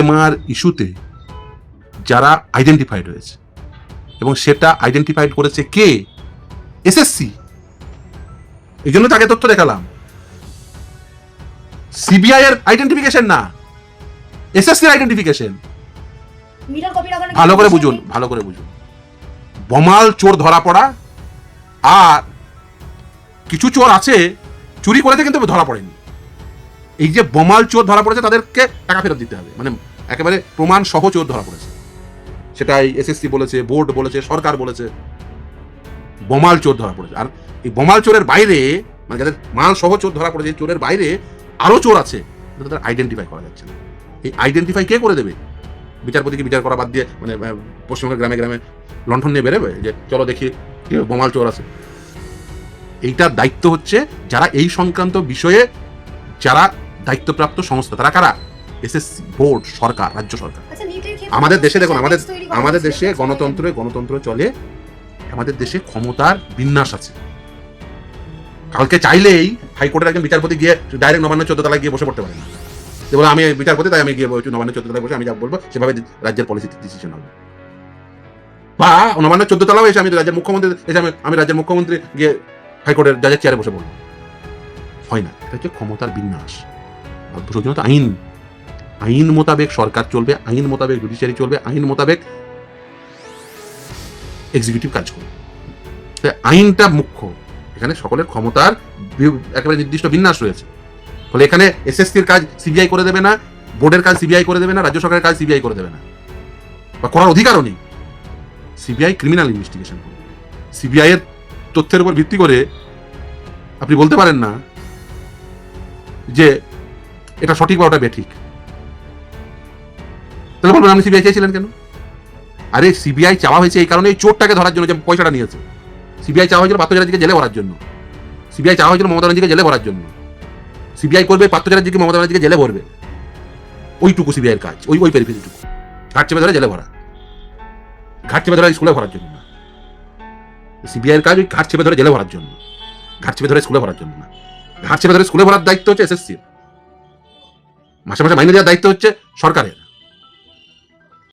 MR ইস্যুতে যারা identified হয়েছে এবং সেটা আইডেন্টিফাইড করেছে কে? এসএসসি এই জন্য তাকে তথ্য দেখালাম। সিবিআই এর আইডেন্টিফিকেশন না। এসএসসির আইডেন্টিফিকেশন ভালো করে বুঝুন ভালো করে বুঝুন। বমাল চোর ধরা পড়া আর কিছু চোর আছে চুরি করেছে কিন্তু ধরা পড়েনি। এই যে বমাল চোর ধরা পড়েছে, তাদেরকে টাকা ফেরত দিতে হবে। মানে একেবারে প্রমাণ সহ চোর ধরা পড়েছে। সেটা এসএসসি বলেছে, বোর্ড বলেছে, সরকার বলেছে। বমাল চোর ধরা পড়েছে। আর এই বমাল চোরের বাইরে মানে যাদের মাল সহ চোর ধরা পড়েছে চোরের বাইরে আরও চোর আছে তাদের আইডেন্টিফাই করা যাচ্ছে না। এই আইডেন্টিফাই কে করে দেবে? বিচারপতিকে বিচার করা বাদ দিয়ে মানে পশ্চিমবঙ্গের গ্রামে গ্রামে লণ্ঠন নিয়ে বেরোবে? যে চলো দেখি বোমাল চোর আছে। এইটার দায়িত্ব হচ্ছে, যারা এই সংক্রান্ত বিষয়ে, যারা দায়িত্বপ্রাপ্ত সংস্থা তারা কারা? এসএসসি বোর্ড সরকার রাজ্য সরকার। আচ্ছা আমাদের দেশে দেখুন আমাদের আমাদের দেশে গণতন্ত্রে গণতন্ত্র চলে আমাদের দেশে ক্ষমতার বিন্যাস আছে। কালকে চাইলেই হাইকোর্টের একজন বিচারপতি গিয়ে ডাইরেক্ট নবান্ন চোদ্দ তলায় গিয়ে বসে পড়তে পারে না। যে বলে আমি বিচারপতি তাই আমি গিয়ে বলছি নবান্ন চোদ্দ তলায় বসে আমি যা বলব সেভাবে রাজ্যের পলিসি ডিসিশন হবে। বা নবান্ন চোদ্দ তলাও এসে আমি রাজ্যের মুখ্যমন্ত্রী এসে আমি আমি রাজ্যের মুখ্যমন্ত্রী গিয়ে হাইকোর্টের জাজের চেয়ারে বসে পড়ব। হয় না এটা হচ্ছে ক্ষমতার বিন্যাস। প্রয়োজনত আইন আইন মোতাবেক সরকার চলবে, আইন মোতাবেক জুডিশিয়ারি চলবে, আইন মোতাবেক এক্সিকিউটিভ কাজ করবে। তাই আইনটা মুখ্য। এখানে সকলের ক্ষমতার একেবারে নির্দিষ্ট বিন্যাস রয়েছে। ফলে এখানে এসএসসির কাজ সিবিআই করে দেবে না, বোর্ডের কাজ সিবিআই করে দেবে না, রাজ্য সরকারের কাজ সিবিআই করে দেবে না। বা করার অধিকারও নেই। সিবিআই ক্রিমিনাল ইনভেস্টিগেশন করবে। সিবিআই এর তথ্যের উপর ভিত্তি করে আপনি বলতে পারেন না যে এটা সঠিক বা ওটা বেঠিক? তাহলে বলবেন, আপনি সিবিআই চাইছিলেন কেন? আরে সিবিআই চাওয়া হয়েছে এই কারণে এই চোরটাকে ধরার জন্য যে পয়সাটা নিয়েছে। সিবিআই চাওয়া হয়েছিল পাত্রচারাজিকে জেলে ভরার জন্য। সিবিআই চাওয়া হয়েছিল মমতা ব্যানার্জিকে জেলে ভরার জন্য। সিবিআই করবে পাত্রচারাজিকে মমতা ব্যানার্জিকে জেলে ভরবে। ওইটুকু সিবিআইয়ের কাজ, ওই ওই পেরিফেরিটুকু ঘাট চেপে ধরে জেলে ভরা। ঘাট চেপে ধরে স্কুলে ভরার জন্য না। সিবিআইয়ের কাজ ওই ঘাট চেপে ধরে জেলে ভরার জন্য। ঘাট চেপে ধরে স্কুলে ভরার জন্য না। ঘাট চেপে ধরে স্কুলে ভরার দায়িত্ব হচ্ছে এসএসসির মাসে মাসে মাইনে দেওয়ার দায়িত্ব হচ্ছে সরকারের।